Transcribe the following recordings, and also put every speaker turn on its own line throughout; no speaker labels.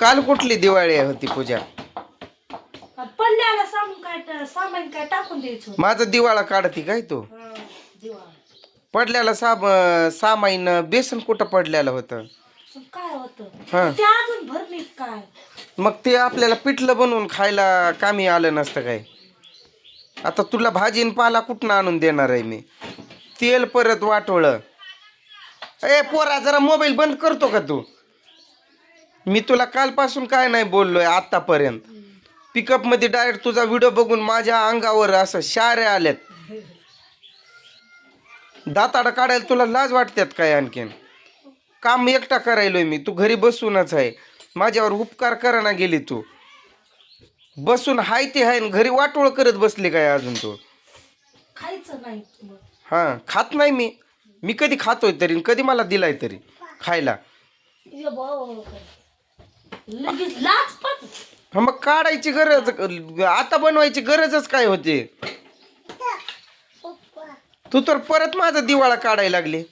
काल कुठली दिवाळी होती पूजा?
पडल्याला सामान काय ट- सामान काय टाकून द्यायचं
माझा दिवाळा काढती काय तू? पडल्याला साब सामाईन बेसन कुठं पडलेलं होतं?
काय होतं?
हा.
ते अजून भरलीत काय?
मग ते आपल्याला पिठलं बनवून खायला कामी आलं नसतं काय? आता तुला भाजी न पाला कुठनं आणून देणार आहे मी? तेल परत वाटोळं. ए पोरा जरा मोबाईल बंद करतो का तू? मी तुला कालपासून काय नाही बोललोय आतापर्यंत पिकअपमध्ये डायरेक्ट तुझा व्हिडिओ बघून माझ्या अंगावर असं शाऱ्या आल्यात दाताडा काढायला तुला लाज वाटतात काय आणखीन? काम एकटा करायलोय मी तू घरी बसूनच आहे. माझ्यावर उपकार करा ना गेली तू. बसून हाय ते हाय घरी वाटोळ करत बसली काय अजून तू?
खायचं नाही
हां खात नाही मी. मी कधी खातोय तरी कधी मला दिलाय तरी खायला.
लगेच लाच पण.
हा मग काढायची गरज आता बनवायची गरजच काय होते? तू तर परत माझा दिवाळा काढायला लागली.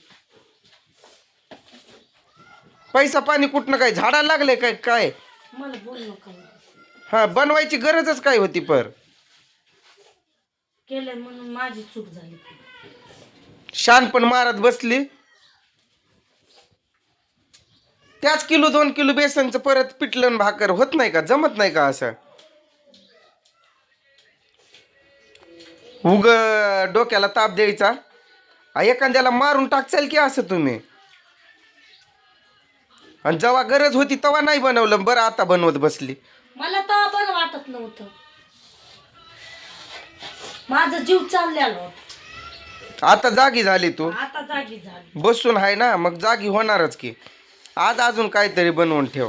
पैसा पाणी कुठनं काय? झाडाला लागले काय? काय?
मला बोल नका
हा बनवायची गरजच काय होती पर?
केलंय म्हणून माझी चूक झाली.
शान पण मारत बसली. त्याच किलो दोन किलो बेसनचं परत पिठलं न भाकर होत नाही का? जमत नाही का असं? उग डोक्याला ताप द्यायचा. एखाद्याला मारून टाकचाल की असं तुम्ही? आणि जेव्हा गरज होती तेव्हा नाही बनवलं बरं आता बनवत बसली.
मला तर बरं वाटत नव्हतं. माझा जीव चाललेला.
आता जागी झाली तू.
आता जागी झाली.
बसून आहे ना मग जागी होणारच की. आज अजून काहीतरी बनवून ठेव.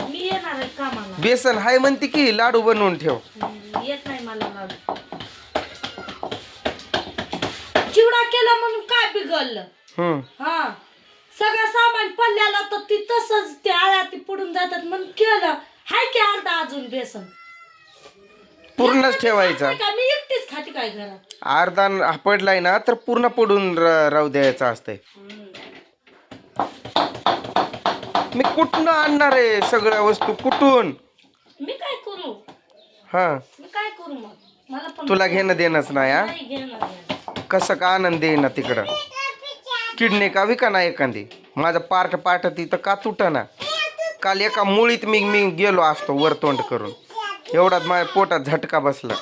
मी येणार आहे कामाला.
बेसन हाय म्हणते की लाडू बनवून ठेव.
हम्म, येत नाही मला लाडू. चिवडा केला म्हणून काय बिघडलं?
हम्म.
हा. सगळं सामान पडल्याला तर ती तसंच ते आळ्या ती पडून जातात म्हणून केलं. हाय की अर्धा अजून बेसन?
पूर्णच ठेवायचा.
का? मी एकटीच खाते काय घरात?
अर्धा न- पडलाय ना तर पूर्ण पडून र- राहू द्यायचं असतंय. मी कुठनं आणणार आहे सगळ्या वस्तू? कुठून?
मी काय करू?
हा.
मी काय करू मग? मला पण
तुला घेणं देणंच नाही हा?
नाही घेणार आहे.
कसं का आनंद येईना तिकडं? किडनी का विका ना एखादी? माझं पार्ट पार्ट तिथं का तुटना? काल एका मुळीत मी मी गेलो असतो वर तोंड करून. एवढाच माझ्या पोटात झटका बसला.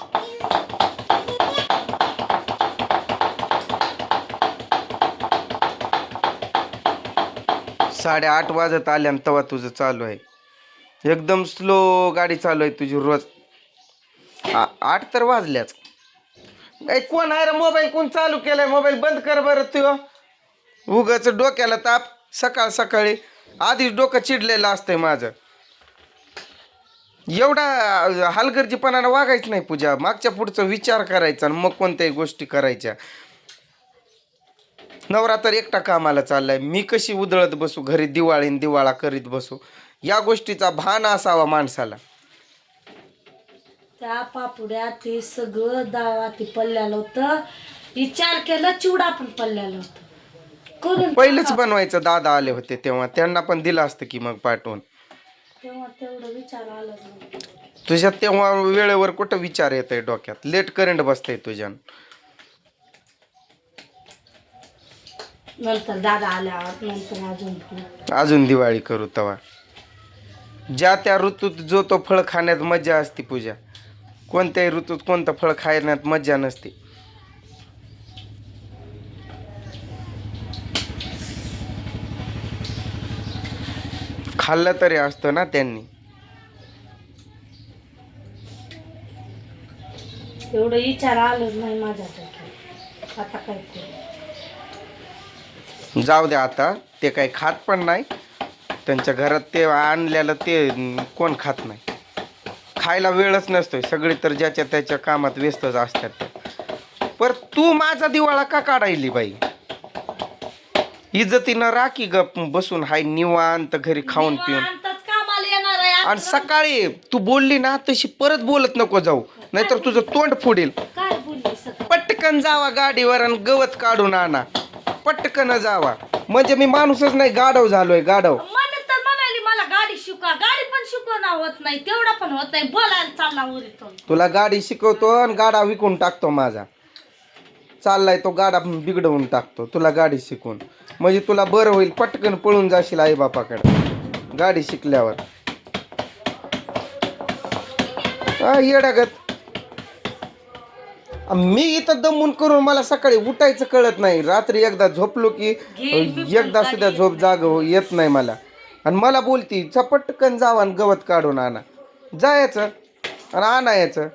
साडेआठ वाजत आल्या तेव्हा तुझं चालू आहे. एकदम स्लो गाडी चालू आहे तुझी रोज. आ- आठ तर वाजल्याच. नाही कोण आहे रे मोबाईल कोण चालू केलाय? मोबाईल बंद कर बरं तू. उगाच डोक्याला ताप. सकाळ सकाळी आधीच डोकं चिडलेलं असतंय माझं. एवढा हलगर्जीपणानं वागायचं नाही पूजा. मागच्या पुढचा विचार करायचा आणि मग कोणत्याही गोष्टी करायच्या. नवरा तर एकटा कामाला चाललाय. मी कशी उधळत बसू? घरी दिवाळीन दिवाळा करीत बसू? या गोष्टीचा भान असावा माणसाला.
त्या पापुड्या ते सगळं दावा ते पडलेलं होतं. विचार केला चिवडा पण पडलेला होता. करून
पहिलेच बनवायचं दादा आले होते तेव्हा. त्यांना पण दिलं असतं की मग पाठवून.
तेव्हा तेवढं विचार नाही.
तुझ्या तेव्हा वेळेवर कुठं विचार येत आहे डोक्यात? लेट करंट बसतंय तुझ्या
नंतर दादा आल्यावर नंतर अजून.
अजून दिवाळी करू तवा. ज्या त्या ऋतूत जो तो फळ खाण्यात मजा असते पूजा कोणत्याही ऋतूत कोणतं फळ खाण्यात मजा नसते. खाल्लं तरी असतं ना त्यांनी.
एवढं विचार आलंच नाही माझ्या डोक्यात आता काय करू?
जाऊ द्या आता ते काही खात पण नाही. त्यांच्या घरात ते आणलेलं ते कोण खात नाही. खायला वेळच नसतोय सगळे तर ज्याच्या त्याच्या कामात व्यस्तच असतात पर तू माझा दिवाळा का काढायली बाई? इज्जतीनं राखी ग बसून हाय निवांत घरी खाऊन पिऊन. आणि सकाळी तू बोलली ना तशी परत बोलत नको जाऊ. नाहीतर तुझं तोंड फोडील. पटकन जावा गाडीवर आणि गवत काढून आणा. पटकन जावा. म्हणजे मी माणूसच नाही गाडव झालोय गाडव
म्हणून तर म्हणाली मला गाडी शिका गाडी पण शिकू शिकवणं होत नाही तेवढा पण होत नाही. बोलायला चालला उरीतून
तुला गाडी शिकवतो आणि गाडा विकून टाकतो माझा. चाललाय तो गाडा बिघडवून टाकतो तुला गाडी शिकवून म्हणजे तुला बरं होईल पटकन पळून जाशील आई बापाकडे गाडी शिकल्यावर. हा येडागत मी इथं दमून करून मला सकाळी उठायचं कळत नाही. रात्री एकदा झोपलो की एकदा सुद्धा झोप जाग हो- येत नाही मला. आणि मला बोलती चपटकन जावा आणि गवत काढून आणा. जायचं आणि आणायचं.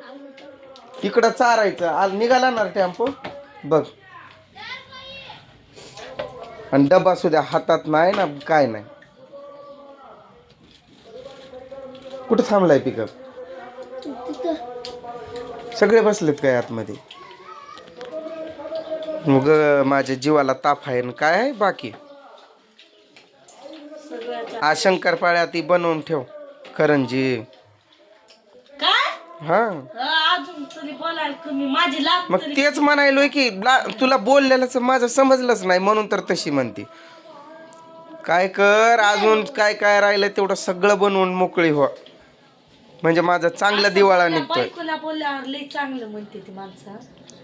इकडं चारायचं. आज निघाला ना टेम्पो? बघ. आणि डबा सुद्धा हातात नाही ना काय नाही. कुठं थांबलाय पिकअप सगळे बसलेत काय आतमध्ये? मग माझ्या जीवाला ताप आहे आणि काय आहे बाकी? आज शंकरपाळ्या ती बनवून ठेव करंजी.
काय?
हा. मग तेच म्हणायलोय की तुला बोललेलं माझं समजलंच नाही म्हणून तर तशी म्हणते. काय कर अजून काय काय राहिलं तेवढं सगळं बनवून मोकळी हो म्हणजे माझा चांगला दिवाळा
त्या
निघतोय.
बायकोला बोलल्यावर लई चांगलं म्हणते ती माणसं.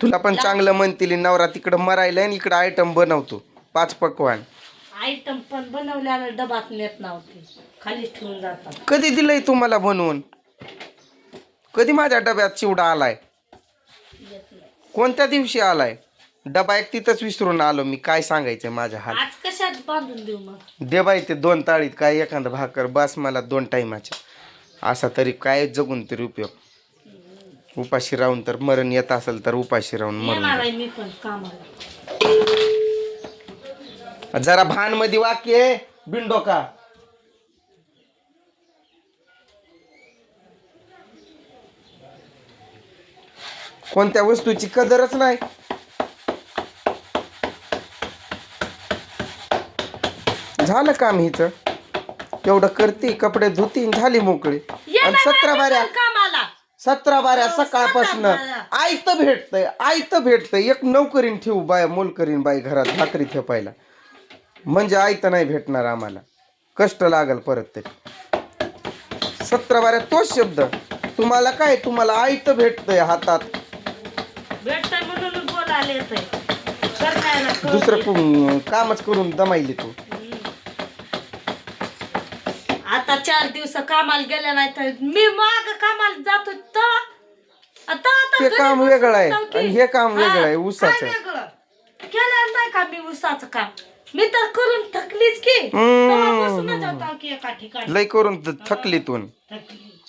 तुला पण चांगलं म्हणतील नवरा तिकडं मरायला आणि इकडं आयटम बनवतो. पाच पकवान.
आयटम पण बनवल्याला डबात नेत नव्हते. खालीच ठेवून जातात.
कधी दिलंय तुम्हाला बनवून? कधी माझ्या डब्यात चिवडा आलाय?
येत नाही.
कोणत्या दिवशी आलाय? डबा एक तिथंच विसरून आलो मी. काय सांगायचंय माझ्या हात?
आज कशात बांधून देऊ मग?
दे बाई ते दोन ताळीत काय एखादा भाकर बस मला दोन टायमाचे. असा तरी काय जगून तरी उपयोग. उपाशी राहून तर मरण येत असेल तर उपाशी राहून मरण
मी पण कामाला.
जरा भानमध्ये वाक्य आहे, बिनडोका. कोणत्या वस्तूची कदरच नाही. झालं काम हिच. तेवढं करते? कपडे धुती आणि झाली मोकळी. आणि सतरा बाऱ्या
कामाला
सतरा बाऱ्या सकाळपासून
बाऱ्या.
आयत भेटतंय आयत भेटतंय. एक नोकरीन ठेवू बाय मोल करीन बाई घरात भाकरी थेपायला म्हणजे आयत नाही भेटणार आम्हाला. कष्ट लागल परत तरी. सतरा बाऱ्या तोच शब्द. तुम्हाला काय? तुम्हाला आयत भेटतंय हातात.
भेटतंय म्हणून
दुसरं कामच करून दमायली तू.
आता चार दिवस कामाला गेल्या नाही तर मी माग कामाला जातो तर आता आता
ते
घरी
काम
बसून
वेगळं आहे.
जाऊ की.
आणि हे काम
हा,
वेगळं आहे, ऊसाचं.
काय वेगळं? केलं नाही का मी ऊसाचं काम? मी तर करून थकलीच की.
हम्म.
तेव्हा बसूनच होतो की एका ठिकाणी.
लय करून थ- थकलीतून.
थकली.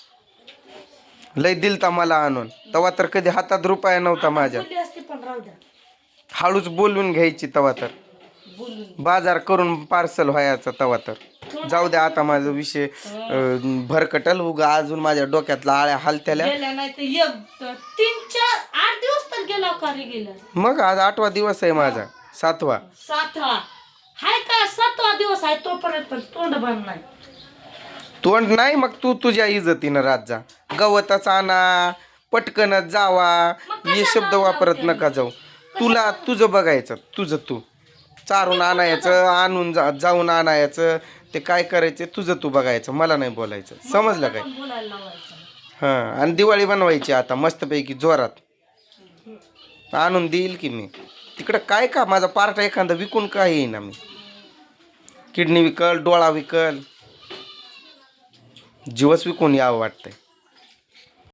लय दिलता मला आणून. तेव्हा तर कधी हातात रुपया नव्हता माझ्या.
बोलली असती पण राहू द्या.
हळूच बोलून घ्यायची तवा तर.
बोलून
बाजार करून पार्सल व्हायचा तवा तर. जाऊ द्या आता माझा विषय अं, भरकटल उगा अजून माझ्या डोक्यातला आळ्या हालत्याल्या.
गेल्या नाही तर एक तीन चार आठ दिवस तर गेला का रे गेला?
मग आज आठवा दिवस आहे माझा सातवा.
सातवा. हाय का सातवा दिवस आहे तोपर्यंत पण तोंड बंद नाही.
तोंड नाही मग तू तुझ्या इज्जतीनं रात जा. गवतच आणा पटकनच जावा हे शब्द वापरत नका जाऊ. तुला तुझं बघायचं तुझं तू. चारून आणायचं आणून जा जाऊन आणायचं ते काय करायचं तुझं तू बघायचं मला नाही बोलायचं. समजलं काय?
पण बोलायला लावायचं.
हां आणि दिवाळी बनवायची आता मस्तपैकी जोरात. आणून देईल की मी? तिकडं काय का? माझा पार्ट एखादा विकून काय येईना मी? किडनी विकल डोळा विकल. जीवच विकून यावं वाटतंय.